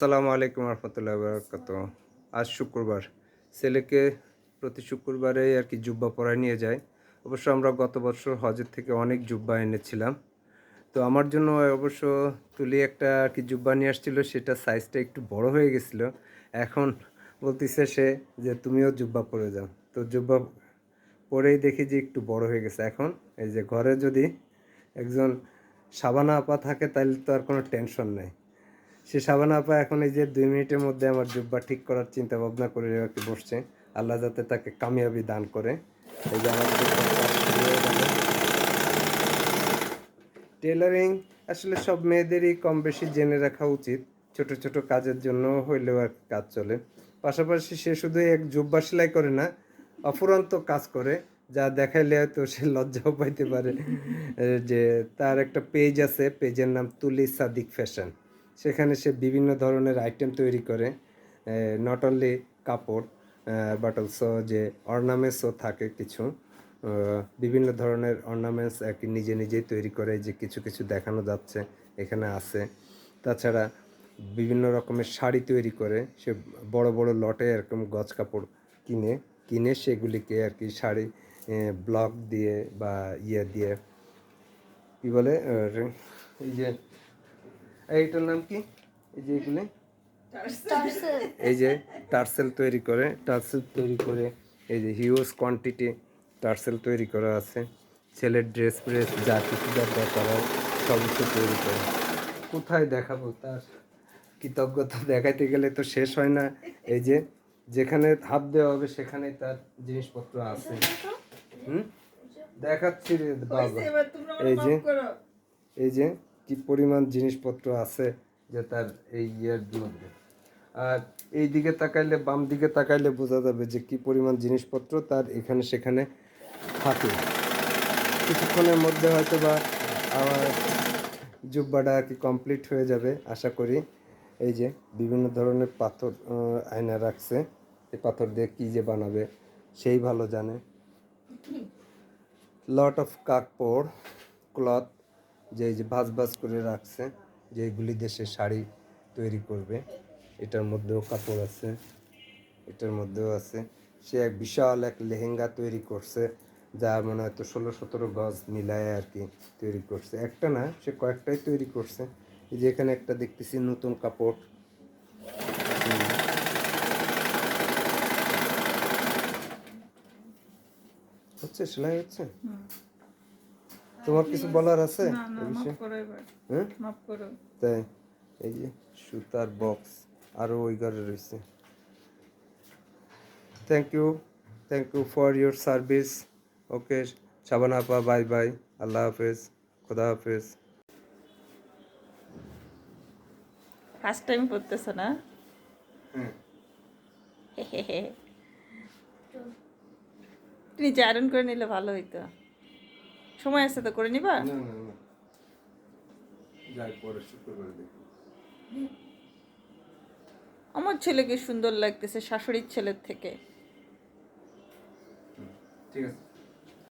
আসসালামু আলাইকুম রহমতুল্লাহ বরকত। আজ শুক্রবার। ছেলেকে প্রতি শুক্রবারে আর কি জুব্বা পরায় নিয়ে যায়। অবশ্য আমরা গত বছর হজের থেকে অনেক জুব্বা এনেছিলাম। তো আমার জন্য অবশ্য তুলি একটা আর কি জুব্বা নিয়ে আসছিল, সেটা সাইজটা একটু বড় হয়ে গেছিল। এখন বলতেছে সে যে, তুমিও জুব্বা পরে যাও। তো জুব্বা পরেই দেখি যে, একটু বড় হয়ে গেছে। এখন এই যে, ঘরে যদি একজন সাবানা আপা থাকে তাহলে তো আর কোনো টেনশন নেই। সে সাবানা আপা এখন এই যে দুই মিনিটের মধ্যে আমার জুব্বা ঠিক করার চিন্তা ভাবনা করে বসছে। আল্লাহ যাতে তাকে কামিয়াবি দান করে। এই যে আমার। টেলারিং আসলে সব মেয়েদেরই কম বেশি জেনে রাখা উচিত। ছোট ছোট কাজের জন্য হইলেও আর কাজ চলে। পাশাপাশি সে শুধু এক জুব্বা সেলাই করে না, অফুরন্ত কাজ করে। যা দেখাইলে হয়তো সে লজ্জাও পাইতে পারে। যে তার একটা পেজ আছে পেজের নাম তুলি সাদিক ফ্যাশন সেখানে সে বিভিন্ন ধরনের আইটেম তৈরি করে নট অনলি কাপড় বাট অলসো যে অর্নামেন্টসও থাকে কিছু বিভিন্ন ধরনের অর্নামেন্টস আর কি নিজে নিজেই তৈরি করে, যে কিছু কিছু দেখানো যাচ্ছে, এখানে আছে। তাছাড়া বিভিন্ন রকমের শাড়ি তৈরি করে, সে বড় বড় লটে এরকম গজ কাপড় কিনে কিনে সেগুলিকে আর কি শাড়ি ব্লক দিয়ে বা ইয়ে দিয়ে, কি বলে এই যে এইটার নাম কি? এই যে এগুলি এই যে টার্সেল তৈরি করে টার্সেল তৈরি করে এই যে হিউজ কোয়ান্টিটি টার্সেল তৈরি করা আছে। ছেলের ড্রেস ফ্রেস যা কিছু যা দরকার হয় সব কিছু তৈরি করে। কোথায় দেখাবো তার কৃতজ্ঞতা দেখাইতে গেলে তো শেষ হয় না। এই যে যেখানে হাত দেওয়া হবে সেখানেই তার জিনিসপত্র আছে। হুম? দেখাচ্ছি রে বাবা। এই যে এই যে কি পরিমাণ জিনিসপত্র আছে যে তার এই ইয়ের মধ্যে? আর এই দিকে তাকাইলে বাম দিকে তাকাইলে বোঝা যাবে যে কি পরিমাণ জিনিসপত্র তার এখানে সেখানে থাকে। কিছুক্ষণের মধ্যে হয়তো বা আমার জুব্বাটা আর কি কমপ্লিট হয়ে যাবে, আশা করি। এই যে বিভিন্ন ধরনের পাথর আয়না রাখছে। এই পাথর দিয়ে কী যে বানাবে, সেই ভালো জানে। লট অফ কাপড় ক্লথ যে এই যে ভাজ ভাজ করে রাখছে, যে এগুলি দেশে শাড়ি তৈরি করবে, এটার মধ্যেও কাপড় আছে, এটার মধ্যেও আছে। সে এক বিশাল এক লেহেঙ্গা তৈরি করছে, যা মনে হয়তো ষোলো সতেরো গজ মিলায় আর কি তৈরি করছে। একটা না, সে কয়েকটাই তৈরি করছে। এই যে এখানে একটা দেখতেছি নতুন কাপড়। হচ্ছে, সেলাই হচ্ছে? তোমার কিছু বলার আছে হ্যাঁ? তাই এই যে সুতার বক্স আরও ওই ঘরে রয়েছে। Thank you thank you for your service okay Shabana আপা বাই বাই আল্লাহ হাফেজ খোদা হাফেজ। ফার্স্ট টাইম পড়তেছো না? নিচে আয়রন করে নিলে ভালো হইতো। সময় আছে তো করে নিবা? না না না। যাই পরে শুক্রবার দেখি। আমার ছেলেকে সুন্দর লাগতেছে শাশুড়ির ছেলের থেকে। ঠিক আছে।